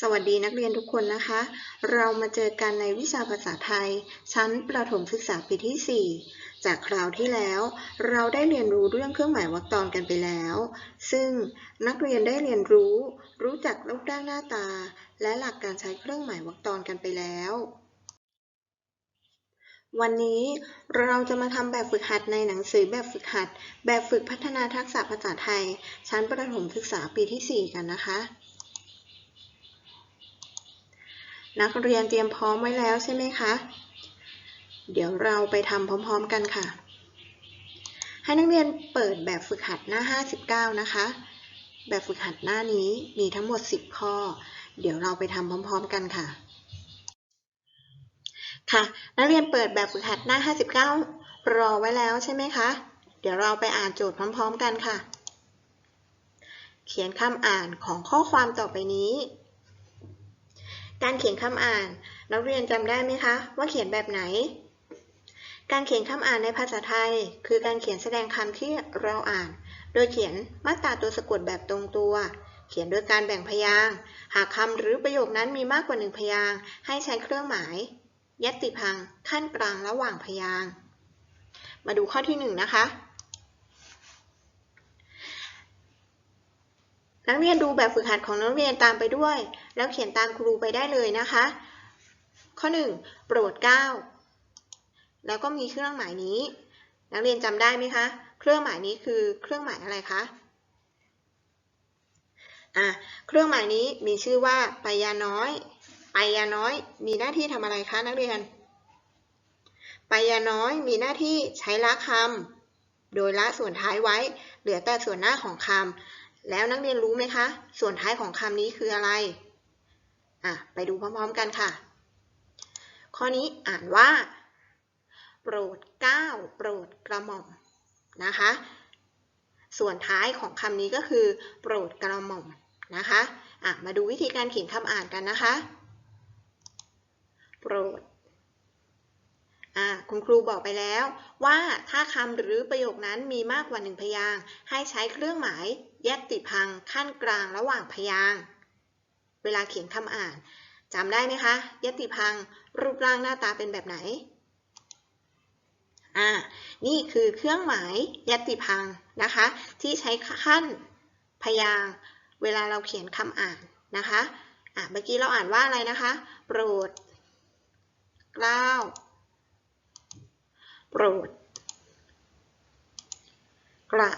สวัสดีนักเรียนทุกคนนะคะ เรามาเจอกันในวิชาภาษาไทย ชั้นประถมศึกษาปีที่ 4 จากคราวที่แล้ว เราได้เรียนรู้เรื่องเครื่องหมายวรรคตอนกันไปแล้ว ซึ่งนักเรียนได้เรียนรู้ รู้จักรูปร่างหน้าตา และหลักการใช้เครื่องหมายวรรคตอนกันไปแล้ว วันนี้เราจะมาทำแบบฝึกหัดในหนังสือแบบฝึกหัด แบบฝึกพัฒนาทักษะภาษาไทย ชั้นประถมศึกษาปีที่ 4 กันนะคะ นักเรียนเตรียมพร้อมไว้แล้วใช่ไหมคะ เดี๋ยวเราไปทำพร้อมๆกันค่ะ ให้นักเรียนเปิดแบบฝึกหัดหน้า 59 นะคะ แบบฝึกหัดหน้านี้มีทั้งหมด 10 ข้อ เดี๋ยวเราไปทำพร้อมๆกันค่ะ ค่ะ นักเรียนเปิดแบบฝึกหัดหน้า 59 รอไว้แล้วใช่ไหมคะ เดี๋ยวเราไปอ่านโจทย์พร้อม ๆ กันค่ะ เขียนคำอ่านของข้อความต่อไปนี้ การเขียนคำอ่าน นักเรียนจำได้ไหมคะว่าเขียนแบบไหน การเขียนคำอ่านในภาษาไทย คือการเขียนแสดงคำที่เราอ่าน โดยเขียนมาตราตัวสะกดแบบตรงตัว เขียนโดยการแบ่งพยางค์หากคำหรือประโยคนั้นมีมากกว่าหนึ่งพยางค์ให้ใช้เครื่องหมาย ยัตติพัง ขั้นกลางระหว่างพยางค์มาดูข้อที่หนึ่งนะคะ นักเรียนดูแบบฝึกหัดของนักเรียนตามไปด้วย แล้วเขียนตามครูไปได้เลยนะคะ ข้อ 1 โปรดเกล้าแล้วก็มีเครื่องหมายนี้ นักเรียนจำได้ไหมคะ เครื่องหมายนี้คือเครื่องหมายอะไรคะอะเครื่องหมายนี้มีชื่อว่าไปยาน้อยไปยาน้อย มีหน้าที่ทำอะไรคะนักเรียนไปยาน้อยมีหน้าที่ใช้ละคำโดยละส่วนท้ายไว้ เหลือแต่ส่วนหน้าของคำ แล้วนักเรียนรู้ไหมคะ ส่วนท้ายของคำนี้คืออะไร อะ ไปดูพร้อมๆกันค่ะ ข้อนี้อ่านว่า โปรดเกล้าโปรดกระหม่อมนะคะ ส่วนท้ายของคำนี้ก็คือ โปรดกระหม่อมนะคะ อะ มาดูวิธีการเขียนคำอ่านกันนะคะ โปรด คุณครูบอกไปแล้ว ว่าถ้าคำหรือประโยคนั้นมีมากกว่าหนึ่งพยางค์ให้ใช้เครื่องหมายยัตติพังขั้นกลางระหว่างพยางค์เวลาเขียนคำอ่านจำได้ไหมคะยัตติพังรูปร่างหน้าตาเป็นแบบไหนอ่านี่คือเครื่องหมายยัตติพังนะคะ ที่ใช้ขั้นพยางเวลาเราเขียนคำอ่านนะคะอะเมื่อกี้เราอ่านว่าอะไรนะคะ โปรดกล้าว โปรด กระ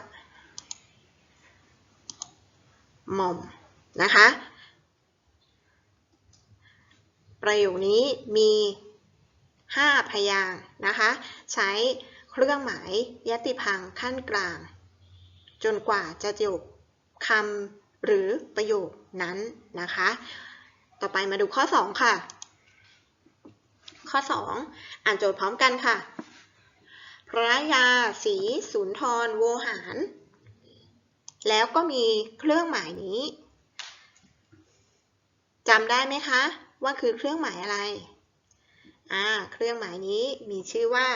หม่อมนะคะ ประโยคนี้มี 5 พยางนะคะ ใช้เครื่องหมายยติพังขั้นกลาง จนกว่าจะจบคำหรือประโยคนั้นนะคะ ต่อไปมาดูข้อ 2 ค่ะ ข้อ 2 อ่านโจทย์พร้อมกันค่ะ พระยาศรีสุนทรโวหาร แล้วก็มีเครื่องหมายนี้จำได้ไหมคะ ว่าคือเครื่องหมายอะไรอ่าเครื่องหมายนี้มีชื่อว่า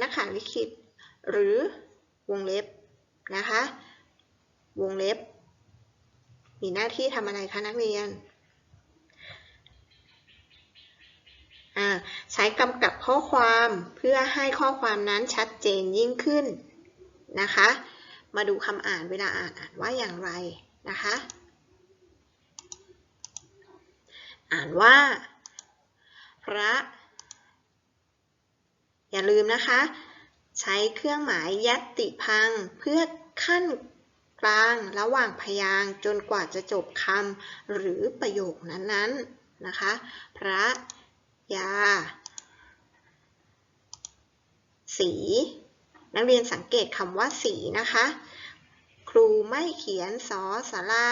นักข่าวลิขิตหรือวงเล็บนะคะ วงเล็บ มีหน้าที่ทำอะไรคะนักเรียน ใช้กำกับข้อความเพื่อให้ข้อความนั้นชัดเจนยิ่งขึ้นนะคะ มาดูคำอ่านเวลาอ่านอ่านว่าอย่างไรนะคะ อ่านว่า พระ อย่าลืมนะคะ ใช้เครื่องหมายยัตติพังเพื่อขั้นกลางระหว่างพยางจนกว่าจะจบคำหรือประโยคนั้นๆนะคะ พระ ยา สี นักเรียนสังเกตคำว่าสีนะคะ ครูไม่เขียนสอสารา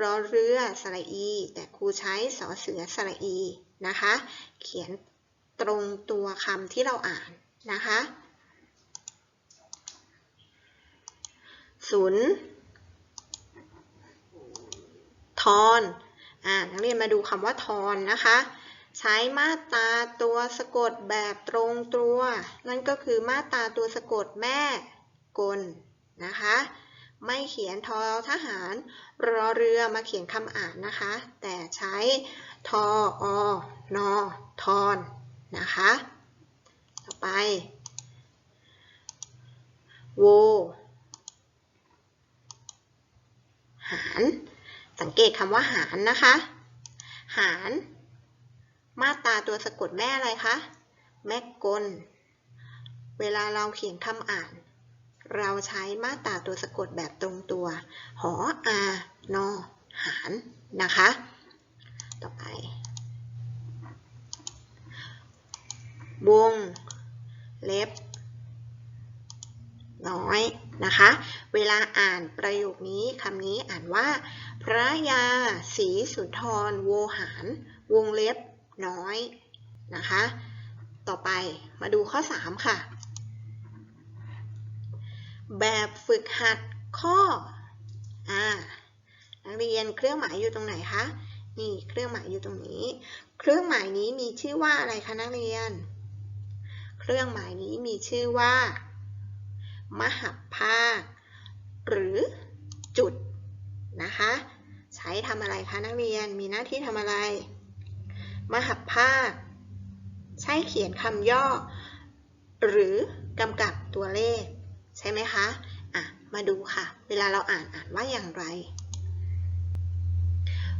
รอเรือสระอี แต่ครูใช้สอเสือสระอีนะคะ เขียนตรงตัวคำที่เราอ่านนะคะศูนย์ทอน อ่า นักเรียนมาดูคำว่าทอนนะคะ ใช้มาตราตัวสะกดแบบตรงตัว นั่นก็คือมาตราตัวสะกดแม่กลนะคะ ไม่เขียนทอทหารรอเรือมาเขียนคำอ่านนะคะ แต่ใช้ทออนอทอนนะคะ ต่อไปโวหาร สังเกตคำว่าหารนะคะ หาร มาตราตัวสะกดแม่อะไรคะ แม่กล เวลาเราเขียนคำอ่าน เราใช้มาตราตัวสะกดแบบตรงตัว หออานอหารนะคะ ต่อไป วง เล็บ น้อยนะคะ เวลาอ่านประโยคนี้คำนี้อ่านว่า พระยาศรีสุนทร โวหาร วงเล็บ น้อยนะคะ ต่อไปมาดูข้อ 3 ค่ะ แบบฝึกหัดข้ออ่านักเรียนเครื่องหมายอยู่ตรงไหนคะ นี่เครื่องหมายอยู่ตรงนี้ เครื่องหมายนี้มีชื่อว่าอะไรคะนักเรียน เครื่องหมายนี้มีชื่อว่า มหัพภาค หรือจุดนะคะ ใช้ทำอะไรคะนักเรียน มีหน้าที่ทำอะไร มหัพภาค ใช้เขียนคำย่อ หรือกำกับตัวเลข ใช่ไหมคะ อะ มาดูค่ะ เวลาเราอ่านอ่านว่าอย่างไร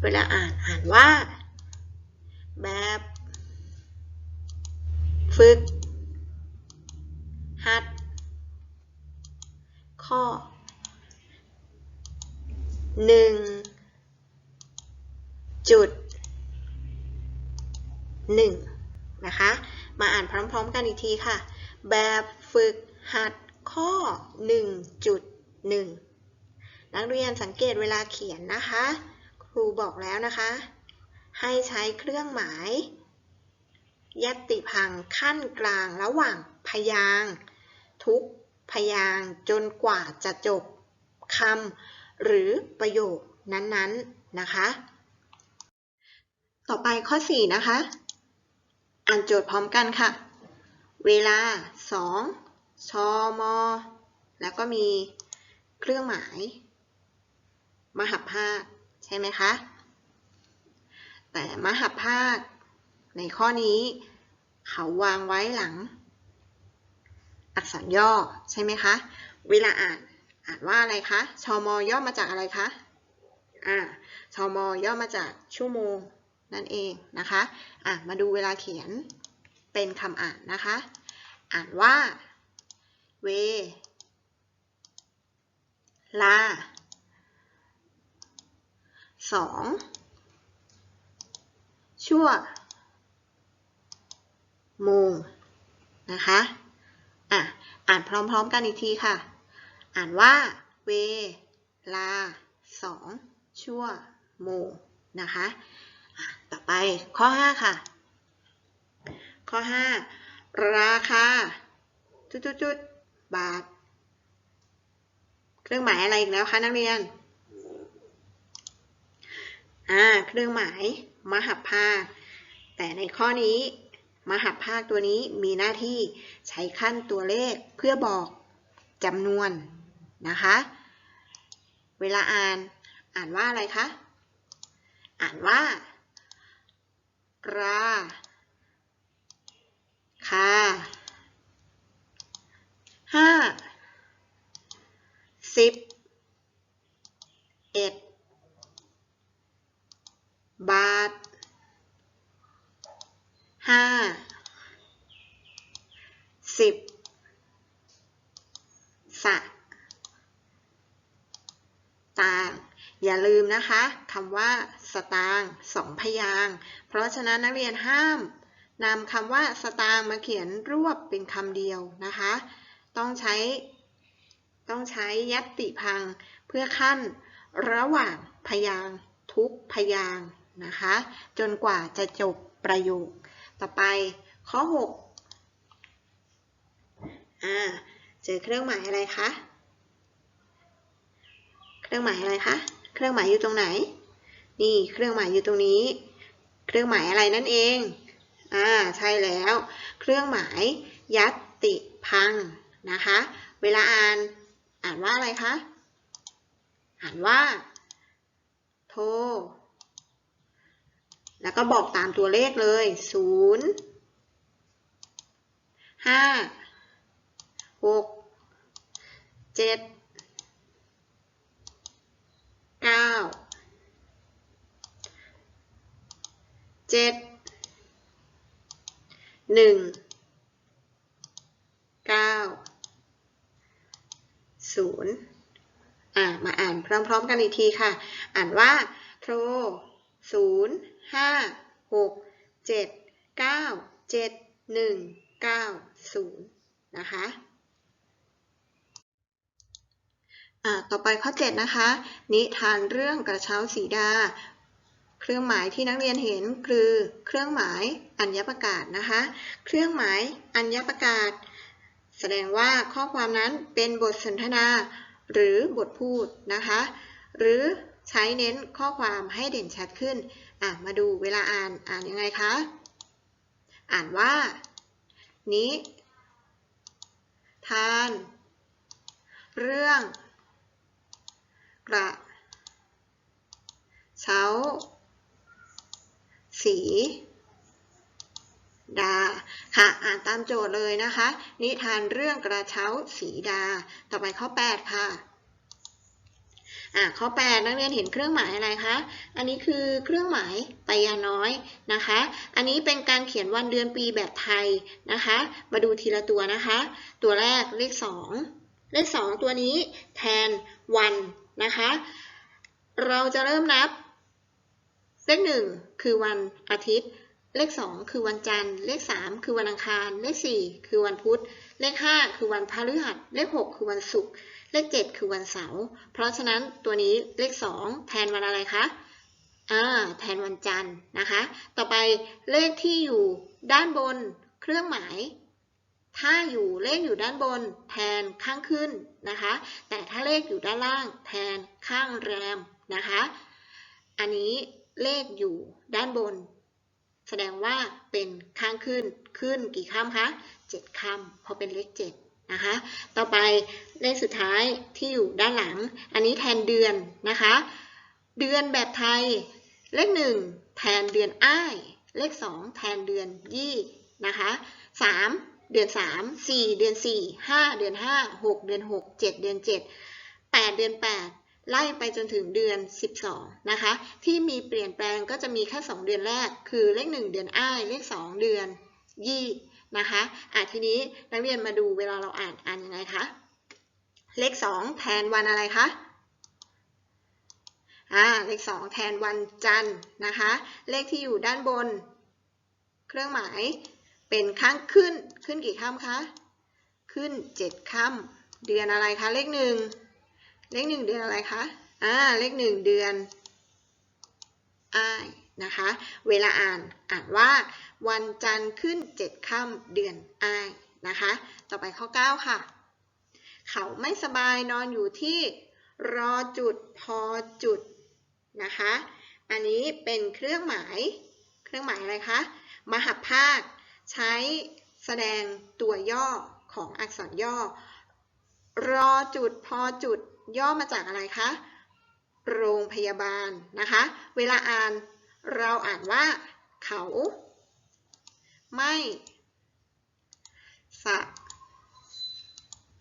เวลาอ่านอ่านว่า แบบ ฝึก หัด ข้อหนึ่งจุด หนึ่งนะคะ มาอ่านพร้อมๆกันอีกทีค่ะ แบบฝึกหัดข้อ 1.1 นักเรียนสังเกตเวลาเขียนนะคะ ครูบอกแล้วนะคะ ให้ใช้เครื่องหมาย ยติพังขั้นกลางระหว่างพยางทุกพยางจนกว่าจะจบคำหรือประโยคนั้นๆนะคะ ต่อไปข้อ 4 นะคะ อ่านโจทย์พร้อมกันค่ะ เวลา 2 ชม แล้วก็มีเครื่องหมาย มหัพภาค ใช่ไหมคะ แต่มหัพภาค ในข้อนี้ เขาวางไว้หลัง อักษรย่อใช่ไหมคะ เวลาอ่านอ่านว่าอะไรคะ ชมย่อมาจากอะไรคะ อ่า ชมย่อมาจากชั่วโมง นั่นเองนะคะอะมาดูเวลาเขียนเป็นคำอ่านนะคะ อ่านว่า เว ลาสองชั่ว โมง นะคะอะอ่านพร้อมๆกันอีกทีค่ะ อ่านว่า เว ลาสองชั่ว โมง นะคะ ไปข้อ 5 ค่ะ ข้อ 5 ราคาจุดๆบาท เครื่องหมายอะไรอีกแล้วคะนักเรียน อ่า เครื่องหมาย มหัพภาค แต่ในข้อนี้ มหัพภาคตัวนี้มีหน้าที่ใช้ขั้นตัวเลขเพื่อบอกจำนวนนะคะ เวลาอ่าน อ่านว่าอะไรคะ อ่านว่า ราคาห้าสิบเอ็ดบาทห้าสิบสะต่าง อย่าลืมนะคะคำว่า สตางค์สองพยาง เพราะฉะนั้นนักเรียนห้ามนำคำว่าสตางค์มาเขียนรวบเป็นคำเดียวนะคะ ต้องใช้ ต้องใช้ยัตติพังเพื่อขั้นระหว่างพยางทุกพยางนะคะ จนกว่าจะจบประโยค ต่อไปข้อ 6 อ่า เจอเครื่องหมายอะไรคะ เครื่องหมายอะไรคะ เครื่องหมายอยู่ตรงไหน นี่เครื่องหมายอยู่ตรงนี้ เครื่องหมายอะไรนั่นเอง อ่าใช่แล้ว เครื่องหมายยัตติพังนะคะ เวลาอ่านอ่านว่าอะไรคะ อ่านว่า โทรแล้วก็บอกตามตัวเลขเลยศูนย์ห้าหกเจ็ด เก้า เจ็ดหนึ่งเก้าศูนย์อ่ามาอ่านพร้อมๆกันอีกทีค่ะ อ่านว่าโทรศูนย์ห้าหกเจ็ดเก้าเจ็ดหนึ่งเก้าศูนย์นะคะอ่าต่อไปข้อ 7 นะคะ นิทานเรื่องกระเช้าสีดา เครื่องหมายที่นักเรียนเห็นคือ เครื่องหมายอัญญประกาศนะคะ เครื่องหมายอัญญประกาศ แสดงว่าข้อความนั้นเป็นบทสนทนา หรือบทพูดนะคะ หรือใช้เน้นข้อความให้เด่นชัดขึ้น อะ มาดูเวลาอ่านอ่านยังไงคะ อ่านว่านิทาน เรื่อง กระเช้า สีดา ค่ะ อ่านตามโจทย์เลยนะคะ นิทานเรื่องกระเช้าสีดา ต่อไปข้อ 8 ค่ะ อ่าข้อ 8 นักเรียนเห็นเครื่องหมายอะไรคะ อันนี้คือเครื่องหมายไปยาน้อยนะคะ อันนี้เป็นการเขียนวันเดือนปีแบบไทยนะคะ มาดูทีละตัวนะคะ ตัวแรกเลข 2 เลข 2 ตัวนี้แทนวันนะคะ เราจะเริ่มนับ เลข 1 คือวันอาทิตย์ เลข 2 คือวันจันทร์ เลข 3 คือวันอังคาร เลข 4 คือวันพุธ เลข 5 คือวันพฤหัส เลข 6 คือวันศุกร์ เลข 7 คือวันเสาร์ เพราะฉะนั้นตัวนี้เลข 2 แทนวันอะไรคะอ่าแทนวันจันทร์นะคะ ต่อไปเลขที่อยู่ด้านบนเครื่องหมาย ถ้าอยู่เลขอยู่ด้านบนแทนข้างขึ้นนะคะ แต่ถ้าเลขอยู่ด้านล่างแทนข้างแรมนะคะ อันนี้ เลขอยู่ด้านบน แสดงว่าเป็นข้างขึ้นขึ้นกี่คำคะเจ็ดคำเพราะเป็นเลขเจ็ดนะคะ ต่อไปเลขสุดท้ายที่อยู่ด้านหลัง อันนี้แทนเดือนนะคะ เดือนแบบไทย เลขหนึ่งแทนเดือนอ้าย เลขสองแทนเดือนยี่นะคะสามเดือนสามสี่เดือนสี่ห้าเดือนห้าหกเดือนหกเจ็ดเดือนเจ็ดแปดเดือนแปด ไล่ไปจนถึงเดือน 12 นะคะ ที่มีเปลี่ยนแปลงก็จะมีแค่ 2 เดือนแรก คือเลข 1 เดือนอ้าย เลข 2 เดือนยี่นะคะอะทีนี้นักเรียนมาดูเวลาเราอ่านอ่านยังไงคะ เลข 2 แทนวันอะไรคะอ่าเลข 2 แทนวันจันทร์นะคะ เลขที่อยู่ด้านบน เครื่องหมายเป็นข้างขึ้นขึ้นกี่ค่ำคะ ขึ้น 7ค่ำเดือนอะไรคะ เลขหนึ่ง เลขหนึ่งเดือนอะไรคะ อ่า เลขหนึ่งเดือนอ้ายนะคะ เวลาอ่านอ่านว่า วันจันทร์ขึ้นเจ็ดค่ำเดือนอ้ายนะคะ ต่อไปข้อ 9 ค่ะ เขาไม่สบายนอนอยู่ที่รอจุดพอจุดนะคะ อันนี้เป็นเครื่องหมาย เครื่องหมายอะไรคะ มหัพภาค ใช้แสดงตัวย่อของอักษรย่อ รอจุดพอจุด ย่อมาจากอะไรคะ โรงพยาบาลนะคะ เวลาอ่านเราอ่านว่าเขา ไม่ส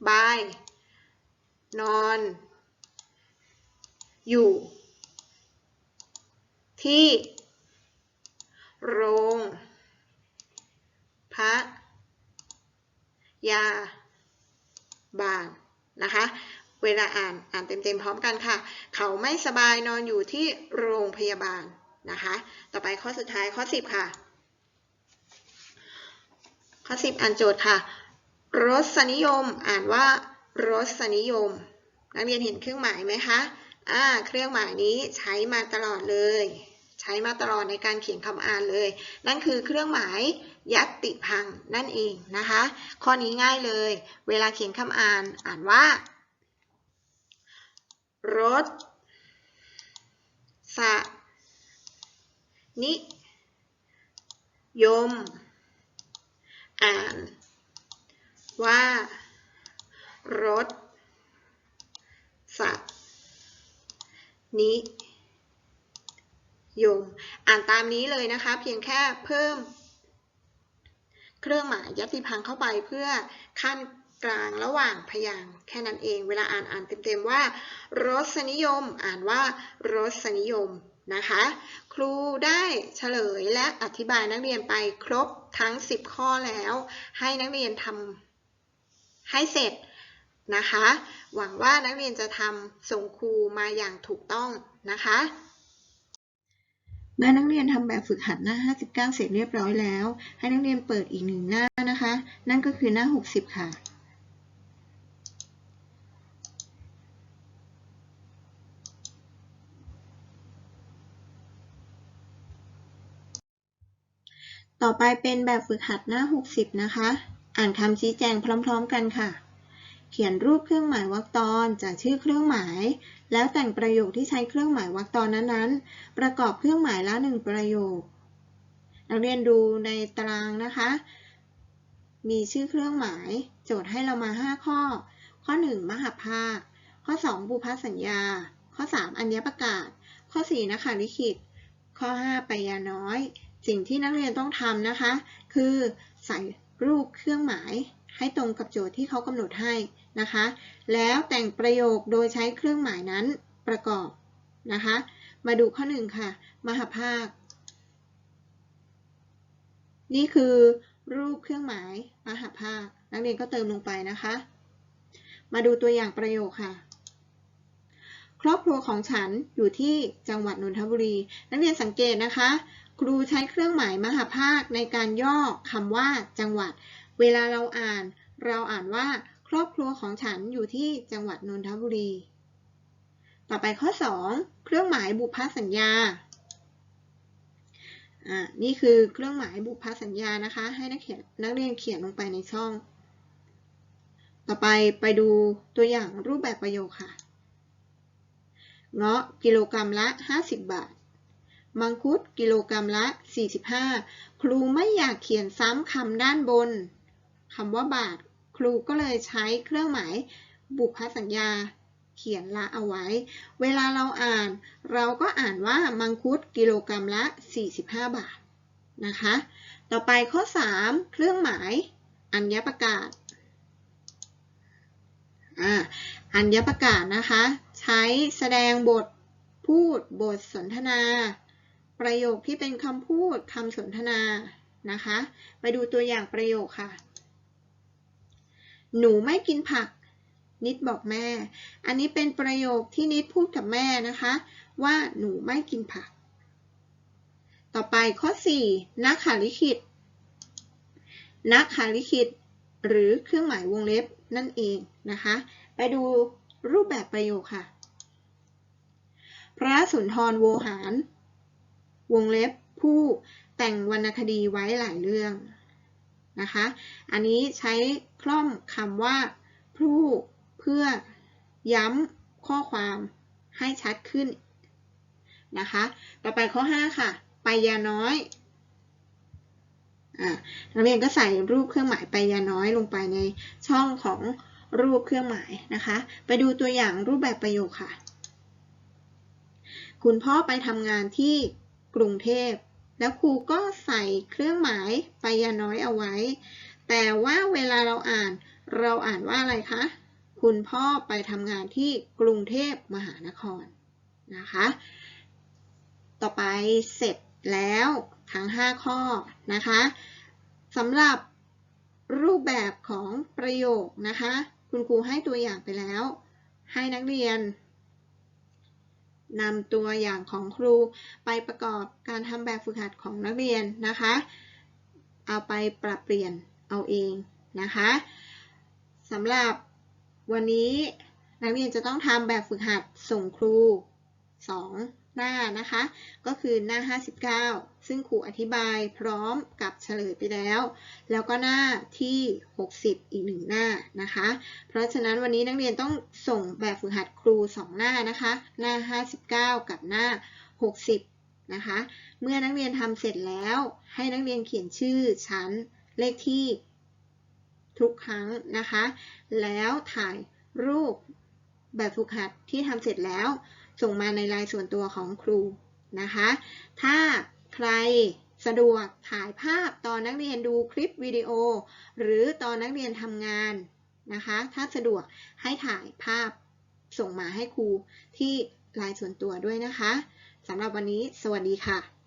บาย นอน อยู่ ที่ โรง พระยา บาลนะคะ เวลาอ่านอ่านเต็มๆพร้อมกันค่ะ เขาไม่สบายนอนอยู่ที่โรงพยาบาลนะคะ ต่อไปข้อสุดท้ายข้อ 10 ค่ะ ข้อ 10 อ่านโจทย์ค่ะ รสนิยมอ่านว่ารสนิยม นักเรียนเห็นเครื่องหมายไหมคะอ่าเครื่องหมายนี้ใช้มาตลอดเลย ใช้มาตลอดในการเขียนคำอ่านเลย นั่นคือเครื่องหมายยัตติพังนั่นเองนะคะ ข้อนี้ง่ายเลย เวลาเขียนคำอ่านอ่านว่า รถสะนิยม อ่าน ว่า รถสะนิยม อ่านตามนี้เลยนะคะ เพียงแค่เพิ่ม เครื่องหมายยัติพังเข้าไปเพื่อขั้น กลางระหว่างพยางค์แค่นั้นเอง เวลาอ่านอ่านเต็มๆว่า รสนิยม อ่านว่ารสนิยมนะคะ ครูได้เฉลยและอธิบายนักเรียนไปครบทั้ง 10 ข้อแล้ว ให้นักเรียนทำให้เสร็จนะคะ หวังว่านักเรียนจะทำส่งครูมาอย่างถูกต้องนะคะเมื่อนักเรียนทำแบบฝึกหัดหน้า 59 เสร็จเรียบร้อยแล้ว ให้นักเรียนเปิดอีกหนึ่งหน้านะคะ นั่นก็คือหน้า 60 ค่ะ ต่อไปเป็นแบบฝึกหัดหน้า 60 นะคะ อ่านคำชี้แจงพร้อม ๆ กันค่ะ เขียนรูปเครื่องหมายวรรคตอนจากชื่อเครื่องหมาย แล้วแต่งประโยคที่ใช้เครื่องหมายวรรคตอนนั้นๆ ประกอบเครื่องหมายละหนึ่งประโยค นักเรียนดูในตารางนะคะ มีชื่อเครื่องหมาย โจทย์ให้เรามา 5 ข้อ ข้อ 1 มหภาค ข้อ 2 บุพสัญญา ข้อ 3 อัญญประกาศ ข้อ 4นักขาลิขิต ข้อ 5 ไปยาน้อย สิ่งที่นักเรียนต้องทำนะคะ คือใส่รูปเครื่องหมายให้ตรงกับโจทย์ที่เขากำหนดให้นะคะ แล้วแต่งประโยคโดยใช้เครื่องหมายนั้นประกอบนะคะ มาดูข้อ1ค่ะ มหภาค นี่คือรูปเครื่องหมายมหภาค นักเรียนก็เติมลงไปนะคะ มาดูตัวอย่างประโยคค่ะ ครอบครัวของฉันอยู่ที่จังหวัดนนทบุรี นักเรียนสังเกตนะคะ ครูใช้เครื่องหมายมหาภาคในการย่อคำว่าจังหวัด เวลาเราอ่าน เราอ่านว่าครอบครัวของฉันอยู่ที่จังหวัดนนทบุรี ต่อไปข้อ 2 เครื่องหมายบุพสัญญา อ่า นี่คือเครื่องหมายบุพสัญญานะคะ ให้นักเขียนนักเรียนเขียนลงไปในช่อง ต่อไปไปดูตัวอย่างรูปแบบประโยคค่ะ เงาะกิโลกรัมละ 50 บาท มังคุดกิโลกรัมละ 45 ครูไม่อยากเขียนซ้ำคำด้านบนคำว่าบาท ครูก็เลยใช้เครื่องหมายบุพสัญญา เขียนละเอาไว้ เวลาเราอ่าน เราก็อ่านว่ามังคุดกิโลกรัมละ 45 บาทนะคะ ต่อไปข้อ 3 เครื่องหมาย อัญญประกาศอัญญประกาศนะคะ ใช้แสดงบทพูดบทสนทนา ประโยคที่เป็นคำพูดคำสนทนานะคะ ไปดูตัวอย่างประโยคค่ะ หนูไม่กินผัก นิดบอกแม่ อันนี้เป็นประโยคที่นิดพูดกับแม่นะคะ ว่าหนูไม่กินผัก ต่อไปข้อ 4 นักขาลิขิต นักขาลิขิต หรือเครื่องหมายวงเล็บนั่นเองนะคะ ไปดูรูปแบบประโยคค่ะ พระสุนทรโวหาร วงเล็บผู้แต่งวรรณคดีไว้หลายเรื่องนะคะ อันนี้ใช้คล่อมคำว่าผู้เพื่อย้ำข้อความให้ชัดขึ้นนะคะ ต่อไปข้อ 5 ค่ะไปยาน้อยอ่านักเรียนก็ใส่รูปเครื่องหมายไปยาน้อยลงไปในช่องของรูปเครื่องหมายนะคะ ไปดูตัวอย่างรูปแบบประโยคค่ะ คุณพ่อไปทำงานที่ กรุงเทพ แล้วครูก็ใส่เครื่องหมายไปยาน้อยเอาไว้ แต่ว่าเวลาเราอ่านเราอ่านว่าอะไรคะ คุณพ่อไปทำงานที่กรุงเทพมหานครนะคะ ต่อไปเสร็จแล้วทั้ง 5 ข้อนะคะสำหรับรูปแบบของประโยคนะคะ คุณครูให้ตัวอย่างไปแล้ว ให้นักเรียน นำตัวอย่างของครูไปประกอบการทำแบบฝึกหัดของนักเรียนนะคะ เอาไปปรับเปลี่ยนเอาเองนะคะสำหรับวันนี้นักเรียนจะต้องทำแบบฝึกหัดส่งครู 2 หน้านะคะ ก็คือหน้า 59 ซึ่งครูอธิบายพร้อมกับเฉลยไปแล้ว แล้วก็หน้าที่ 60 อีกหนึ่งหน้านะคะ เพราะฉะนั้นวันนี้นักเรียนต้องส่งแบบฝึกหัดครู 2 หน้านะคะ หน้า 59 กับหน้า 60 นะคะ เมื่อนักเรียนทำเสร็จแล้ว ให้นักเรียนเขียนชื่อชั้นเลขที่ทุกครั้งนะคะ แล้วถ่ายรูปแบบฝึกหัดที่ทำเสร็จแล้ว ส่งมาในไลน์ส่วนตัวของครูนะคะ ถ้าใครสะดวกถ่ายภาพตอนนักเรียนดูคลิปวิดีโอ หรือตอนนักเรียนทำงานนะคะ ถ้าสะดวกให้ถ่ายภาพส่งมาให้ครูที่ไลน์ส่วนตัวด้วยนะคะสำหรับวันนี้สวัสดีค่ะ